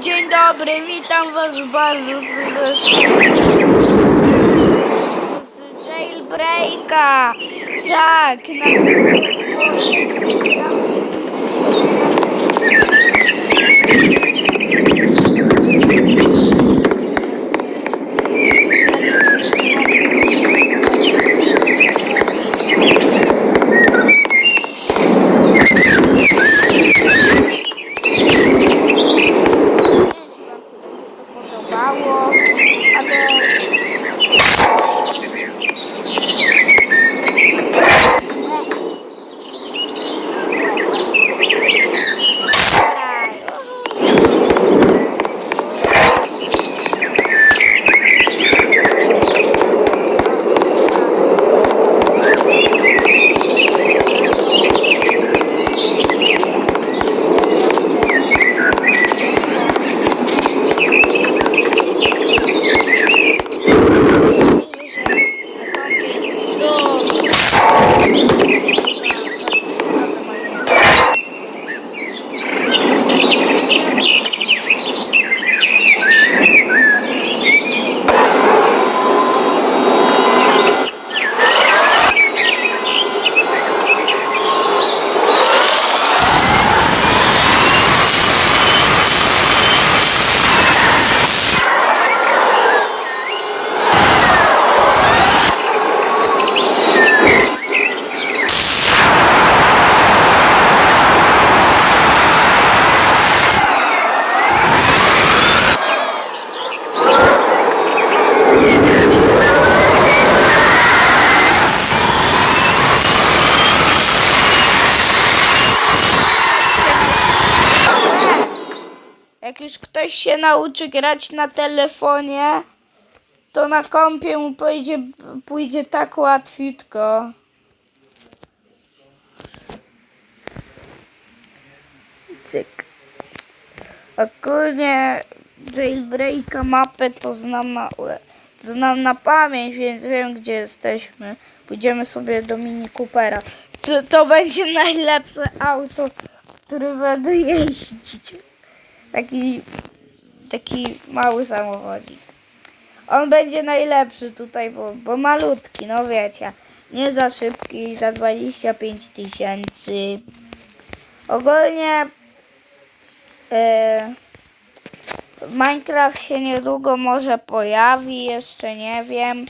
Dzień dobry, witam was bardzo serdecznie. Z jailbreaka. Tak, na... podobało, ale... Jak już ktoś się nauczy grać na telefonie, to na kompie mu pójdzie, pójdzie tak łatwiutko. Cyk. Ogólnie jailbreaka mapę to znam na, to znam na pamięć, więc wiem gdzie jesteśmy. Pójdziemy sobie do Mini Coopera. To, to będzie najlepsze auto, które będę jeździć. Taki, taki mały samochodzik. On będzie najlepszy tutaj, bo, bo malutki, no wiecie. Nie za szybki, za 25 tysięcy. Ogólnie e, Minecraft się niedługo może pojawi, jeszcze nie wiem,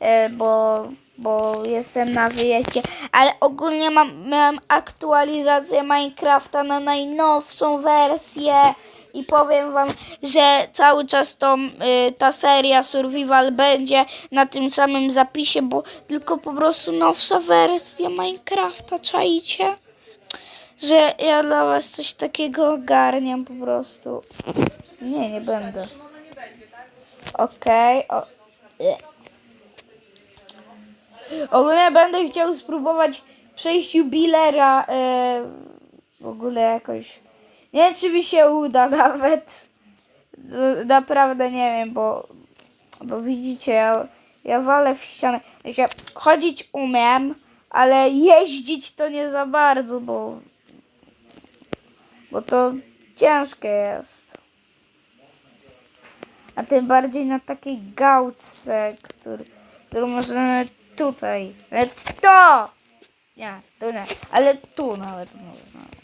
e, bo, bo jestem na wyjeździe, ale ogólnie mam, aktualizację Minecrafta na najnowszą wersję i powiem wam, że cały czas to, y, ta seria Survival będzie na tym samym zapisie, bo tylko po prostu nowsza wersja Minecrafta, czaicie? Że ja dla was coś takiego ogarniam po prostu. Nie, nie będę. Okej, o... e. Ogólnie będę chciał spróbować przejść jubilera e, w ogóle jakoś. Nie wiem, czy mi się uda nawet. Naprawdę nie wiem, bo, bo widzicie, ja, ja walę w ścianę. Wiecie, chodzić umiem, ale jeździć to nie za bardzo, bo, bo to ciężkie jest. A tym bardziej na takiej gałce, który, którą możemy tutaj. Nawet to! Nie, tu nie, ale tu nawet można.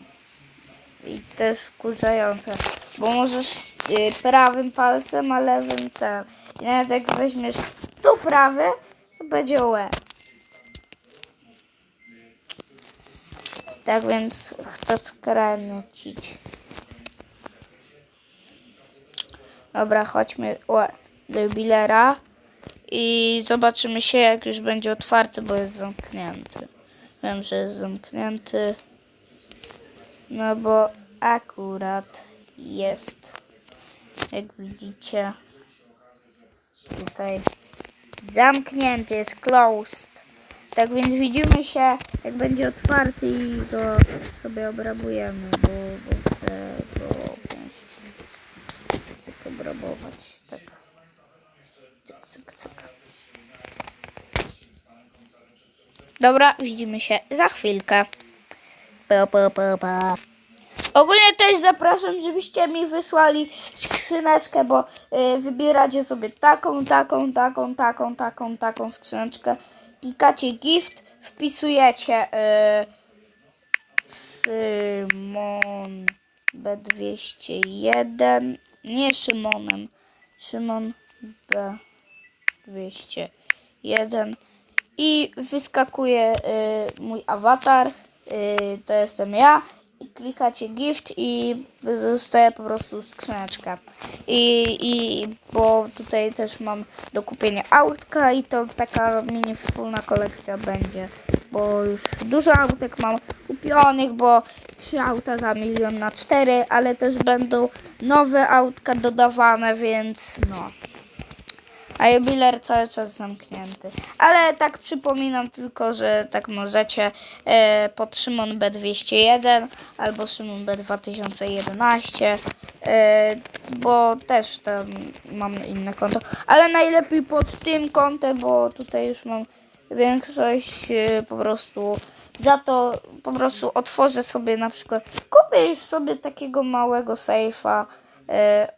I to jest wkurzające, bo możesz y, prawym palcem, a lewym ten. I nawet jak weźmiesz tu prawy, to będzie łe. Tak więc chcę skręcić. Dobra, chodźmy łe, do jubilera i zobaczymy się jak już będzie otwarty, bo jest zamknięty. Wiem, że jest zamknięty. No bo akurat jest, jak widzicie, tutaj zamknięty, jest closed. Tak więc widzimy się, jak będzie otwarty i go sobie obrabujemy, bo, bo chcę go go obrabować. Tak. Cyk. Dobra, widzimy się za chwilkę. Ogólnie też zapraszam, żebyście mi wysłali skrzyneczkę, bo y, wybieracie sobie taką, taką, taką, taką, taką, taką skrzyneczkę. Klikacie gift, wpisujecie y, Szymon B201. Nie Szymonem. Szymon B201. I wyskakuje y, mój awatar. Y, to jestem ja. Klikacie gift i zostaje po prostu skrzyneczka. I, I bo tutaj też mam do kupienia autka i to taka mini wspólna kolekcja będzie. Bo już dużo autek mam kupionych, bo trzy auta za milion na cztery, ale też będą nowe autka dodawane, więc no. A jubiler cały czas zamknięty. Ale tak przypominam tylko, że tak możecie e, pod Szymon B201 albo Szymon B2011, e, bo też tam mam inne konto. Ale najlepiej pod tym kontem, bo tutaj już mam większość e, po prostu za to po prostu otworzę sobie na przykład, kupię już sobie takiego małego safe'a, e,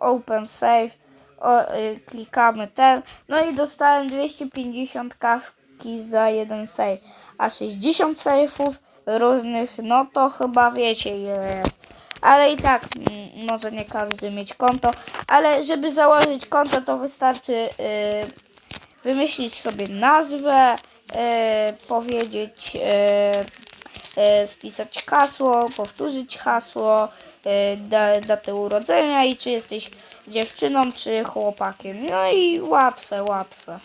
open safe, o, y, klikamy ten, no i dostałem 250 kaski za jeden save, a 60 safe'ów różnych, no to chyba wiecie ile jest. Ale i tak mm, może nie każdy mieć konto, ale żeby założyć konto to wystarczy y, wymyślić sobie nazwę, e, powiedzieć, e, e, wpisać hasło, powtórzyć hasło, e, da, datę urodzenia i czy jesteś dziewczyną, czy chłopakiem. No i łatwe, łatwe.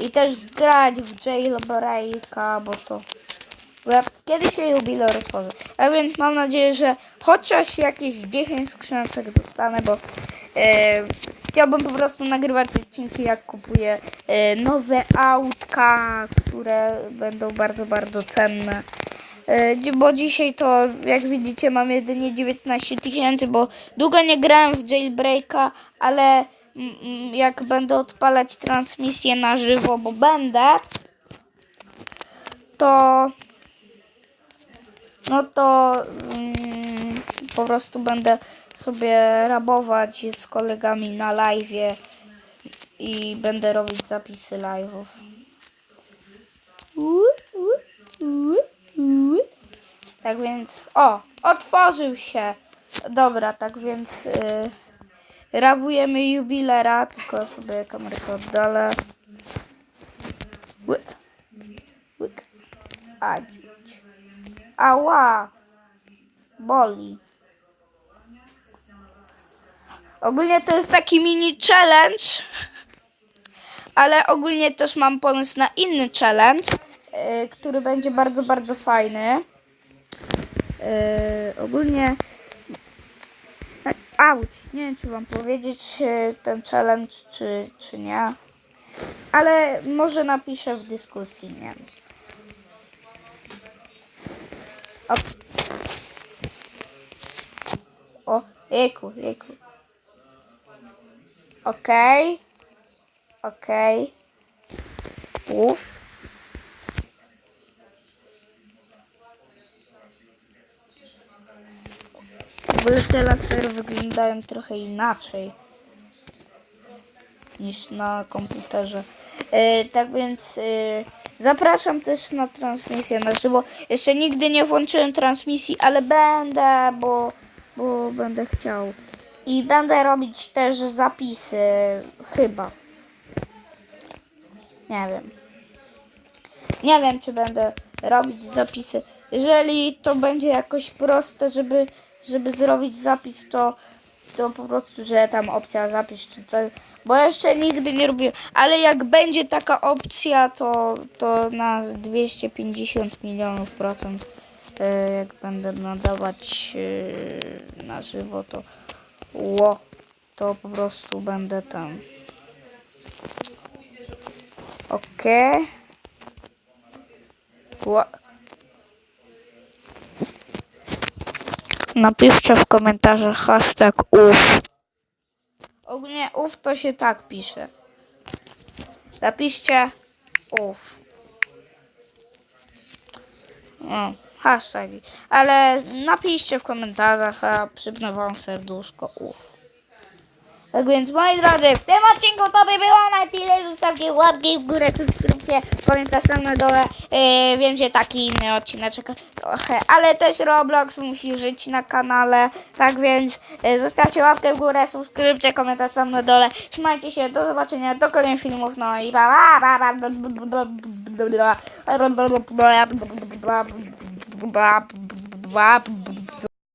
I też grać w jailbreaka, bo to kiedyś się jubileu otworzę. A więc mam nadzieję, że chociaż jakieś 10 skrzyneczek dostanę, bo e, chciałbym po prostu nagrywać odcinki, jak kupuję e, nowe autka, które będą bardzo, bardzo cenne. E, bo dzisiaj to, jak widzicie, mam jedynie 19 tysięcy, bo długo nie grałem w jailbreaka, ale jak będę odpalać transmisję na żywo, bo będę, to no to mm, po prostu będę sobie rabować z kolegami na live i będę robić zapisy live'ów. Tak więc, o, otworzył się. Dobra, tak więc y, rabujemy jubilera, tylko sobie kamerkę oddalę. Łyk. Łyk. A. Ała! Boli. Ogólnie to jest taki mini challenge, ale ogólnie też mam pomysł na inny challenge, yy, który będzie bardzo, bardzo fajny. Yy, ogólnie. Auć, nie wiem czy wam powiedzieć yy, ten challenge, czy, czy nie. Ale może napiszę w dyskusji, nie. O. O, jejku, jejku. Okej. Okej. Uff. Ogóle te lasery wyglądają trochę inaczej niż na komputerze. E, tak więc e, zapraszam też na transmisję na żywo. Jeszcze nigdy nie włączyłem transmisji, ale będę, bo, bo będę chciał. I będę robić też zapisy, chyba. Nie wiem. Nie wiem, czy będę robić zapisy. Jeżeli to będzie jakoś proste, żeby, żeby zrobić zapis, to, to po prostu, że tam opcja zapisz czy coś. Bo jeszcze nigdy nie robiłem. Ale jak będzie taka opcja, to, to na 250 milionów procent, e, jak będę nadawać e, na żywo, to ło, to po prostu będę tam. Okej. Ło. Napiszcie w komentarzach hashtag UF. Ogólnie UF to się tak pisze. Napiszcie UF. O, Hashtagi. Ale napiszcie w komentarzach, a przypnę wam serduszko. Uf. Tak więc moi drodzy, w tym odcinku to by było na tyle. Zostawcie łapki w górę, subskrypcję, komentarz tam na dole. Yy, wiem, że taki inny odcineczek trochę, ale też Roblox musi żyć na kanale. Tak więc yy, zostawcie łapkę w górę, subskrypcję, komentarz tam na dole. Trzymajcie się, do zobaczenia, do kolejnych filmów. No i pa pa pa pa pa